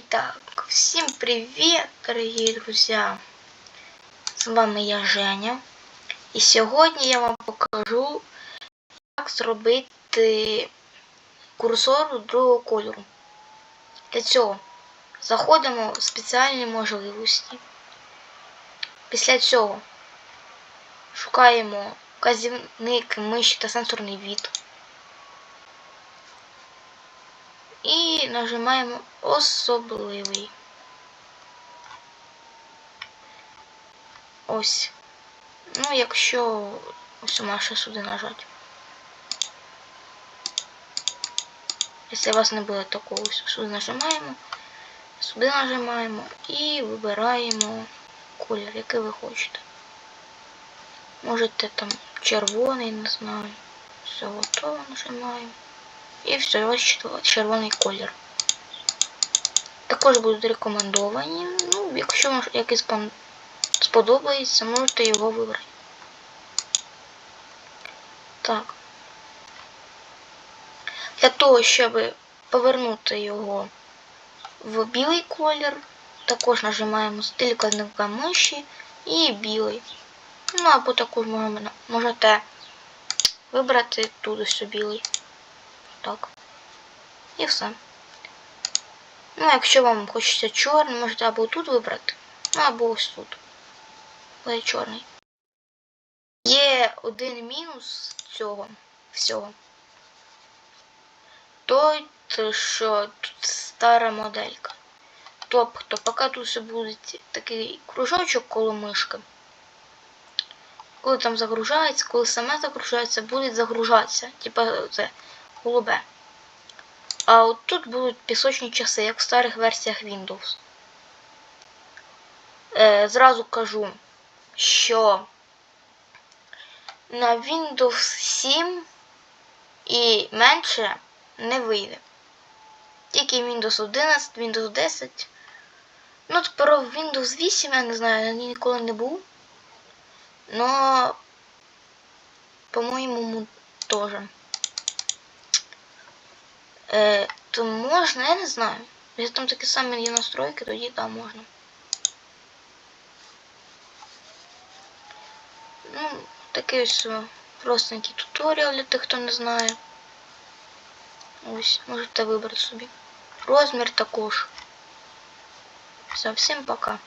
Итак, всем привет, дорогие друзья! З вами я Женя. І сьогодні я вам покажу, як зробити курсор другого кольору. Для цього заходимо в спеціальні можливості. Після цього шукаємо вказівник миші та сенсорний від. І нажимаємо особливий. Ось. Ну, якщо ось Маша сюди нажати. Якщо у вас не буде такого, сюди нажимаємо, сюди нажимаємо і вибираємо колір, який ви хочете. Можете там червоний, не знаю. Все готово нажимаємо. І все, ось червоний колір. Також будуть рекомендовані. Ну, якщо вам якийсь сподобається, можете його вибрати. Так. Для того, щоб повернути його в білий колір, також нажимаємо стиль казника миші і білий. Ну, або також можете вибрати тут ось білий. Так. І все. Ну, якщо вам хочеться чорний, можете або тут вибрати, ну, або ось тут. Але чорний. Є один мінус цього всього. Той, що тут стара моделька. Тобто, поки тут все буде такий кружочок коло мишки. Коли там загружається, коли саме загружається, буде загружатися. Типа це голубе. А от тут будуть пісочні часи, як в старих версіях Windows. Е, Зразу кажу, що на Windows 7 і менше не вийде. Тільки Windows 11, Windows 10. Ну, тепер Windows 8, я не знаю, я ніколи не був. Но, по-моєму, теж. Е, то можна, я не знаю. Якщо там такі самі є настройки, тоді там можна. Ну, такий ось простенький туторіал для тих, хто не знає. Ось, можете вибрати собі. Розмір також. Все, всім пока.